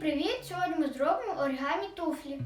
привіт! Сьогодні ми зробимо оригамі туфлі.